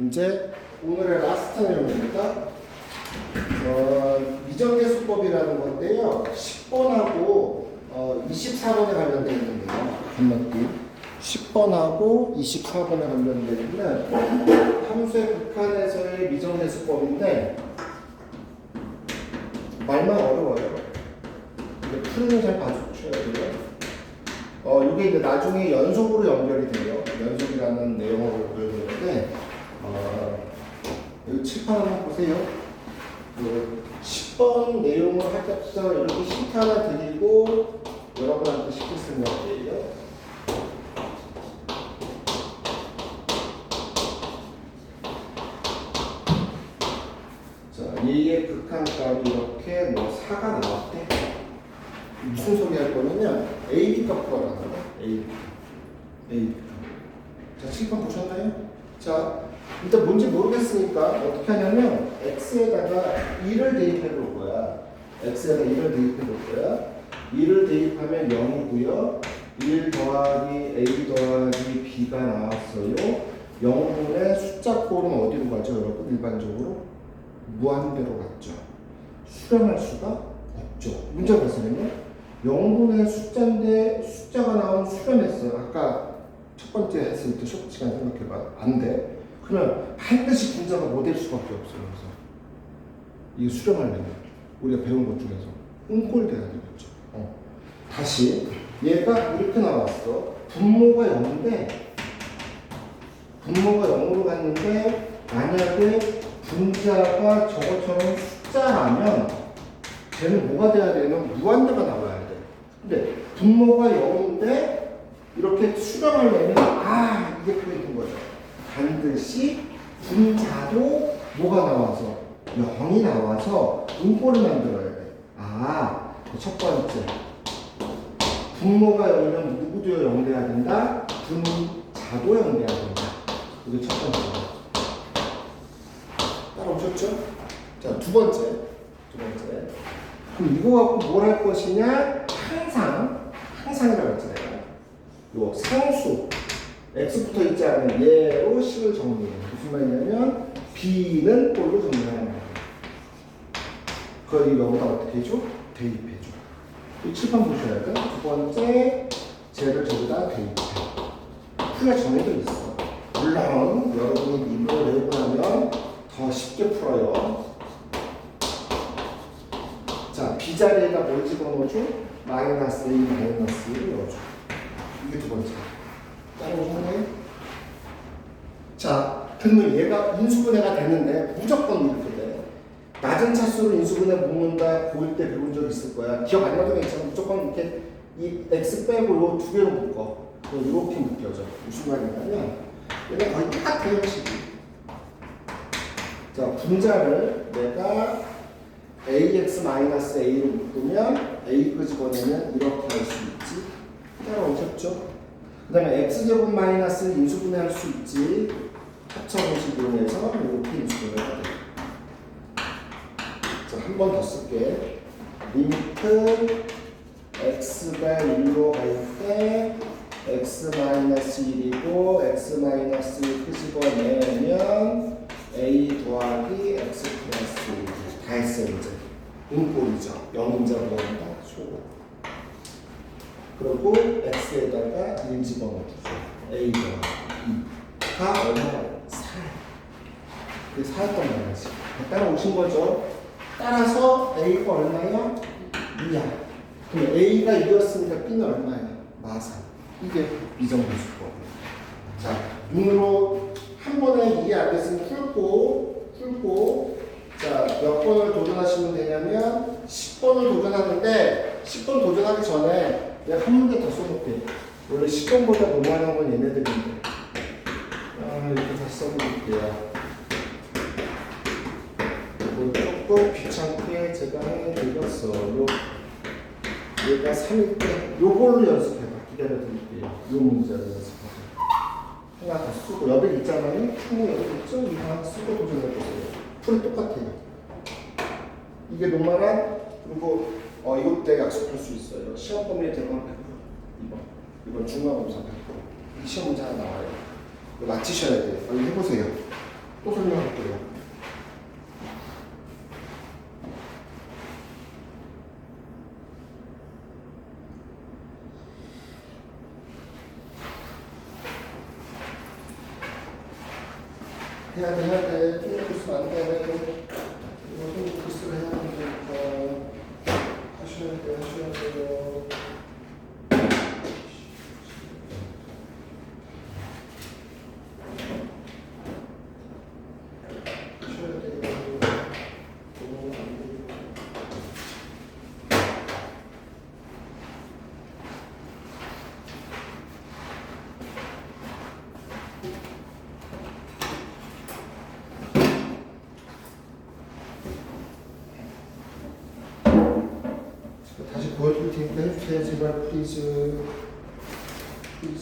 이제 오늘의 라스트 내용입니다. 어, 미정계 수법이라는 건데요. 10번하고 어, 24번에 관련된 있는데요. 건너뛰기. 10번하고 24번에 관련된 있는 함수의 극한에서의 미정계 수법인데 말만 어려워요. 근데 풀이는 잘 봐주셔야 돼요. 어, 이게 이제 나중에 연속으로 연결이 돼요. 연속이라는 내용으로 연결되는데, 어, 여기 칠판 한번 보세요. 그 10번 내용을 할 때부터 이렇게 힌트 하나 드리고 여러분한테 시킬 생각이에요. 자, 얘의 극한값이 이렇게 뭐 4가 나왔대. 무슨 소리 할 거냐면 AB 값 구하라는 거야. AB. AB. 자, 칠판 보셨나요? 자, 일단 뭔지 모르겠으니까 어떻게 하냐면 x에다가 2를 대입해 볼 거야. x에다 2를 대입해 볼 거야. 2를 대입하면 0이고요. 1 더하기 a 더하기 b가 나왔어요. 0분의 숫자 꼴은 어디로 가죠, 여러분? 일반적으로 무한대로 갔죠. 수렴할 수가 없죠. 문제가 발생하면 0분의 숫자인데 숫자가 나오면 수렴했어요. 아까 첫 번째 했을 때 시간 생각해봐. 안 돼. 그러면 반드시 분자가 뭐될 수밖에 없어요. 그래서 이게 수렴하려면 우리가 배운 것 중에서 웅골 돼야 되겠죠. 어. 다시 얘가 이렇게 나왔어. 분모가 0인데 분모가 0으로 갔는데 만약에 분자가 저것처럼 숫자라면 쟤는 뭐가 돼야 되냐면 무한대가 나와야 돼. 근데 분모가 0인데 이렇게 수렴하려면 아 이게 포인트인 거죠. 반드시 분자도 뭐가 나와서 0이 나와서 분꼴을 만들어야 돼. 아, 그 첫 번째. 분모가 0이면 누구도 0 돼야 된다. 분자도 0 돼야 된다. 이게 첫 번째. 따라오셨죠? 자, 두 번째. 두 번째. 그럼 이거 갖고 뭘 할 것이냐? 항상, 항상이라고 했잖아요. 요 상수. X부터 있지 않은 얘로 식을 정리해. 무슨 말이냐면, b는 꼴로 정리하는 거예요. 그걸 여기다 어떻게 해줘? 대입해줘. 이 칠판 보셔야 돼. 두 번째, 쟤를 저기다 대입해. 풀에 정해져 있어. 물론, 여러분이 외우고 나면 더 쉽게 풀어요. 자, B 자리에다 뭘 집어넣어줘? 마이너스 1, 마이너스 1을 넣어줘. 이게 두 번째. 따라오셨나요? 자, 그러면 얘가 인수분해가 되는데 무조건 이렇게 돼. 낮은 차수로 인수분해 묶는다 고1 때 배운 적 있을 거야. 기억 안 나도 괜찮아. 무조건 이렇게 이 x 빼고 요두 개로 묶어. 이렇게 묶여져. 무슨 말이냐면 얘가 거의 똑같아요, 식이. 자, 분자를 내가 ax-a로 묶으면 a 끄집어내면 이렇게 할 수 있지. 따라오셨죠? 그 다음에 x제곱 마이너스 인수분해 할 수 있지. 합쳐보식으로 해서 이렇게 인수분해가 돼. 자, 한 번 더 쓸게. 리미트 x가 1로 갈 때 x 마이너스 1이고 x 마이너스 1 끄집어내면 a 더하기 x 플러스 1. 다 했어요, 이제. 음꼴이죠. 영인자 보험다 소고. 그리고 x에다가 1 집어넣어주죠. a 더하기 2가 얼마나? 4. 그게 4였단 말이지. 따라오신 거죠. 따라서 a가 얼마야? 2야. 그럼 a가 2였으니까 b는 얼마야? 마사. 이게 미정분수법. 자, 눈으로 한 번에 이해 안 됐으면 풀고, 풀고, 자, 몇 번을 도전하시면 되냐면, 10번을 도전하는데, 10번 도전하기 전에 한 문제 더 써볼게. 원래 10번보다 너무하는 건 얘네들인데. 아, 이렇게 다시 써볼게요. 이거 조금 귀찮게 제가 해드렸어요. 얘가 3일 때, 요걸로 연습해봐. 기다려드릴게요. 요 문제를 연습하세요. 하나 더 쓰고 여덟 있잖아요. 충분히 여덟 있죠? 이거 하나 쓰고 도전해보세요. 풀이 똑같아요. 이게 노말한 그리고 어 이것 때 약속할 수 있어요. 시험 범위에 들어간 100%. 이번 이번 중간검사 100%. 이 시험 문제 하나 나와요. 이거 맞히셔야 돼요. 빨리 해보세요. 또 설명할게요. 해야 돼, 해야 돼. 핑크 쓰면 안 돼. 이거 핑크 쓰를 해야 되니까. 하셔야 돼, 하셔야 돼요. 하셔야 돼요. 너무 안 돼요. 다시 보여줄 테니까 해주세요. 제발 플리즈 플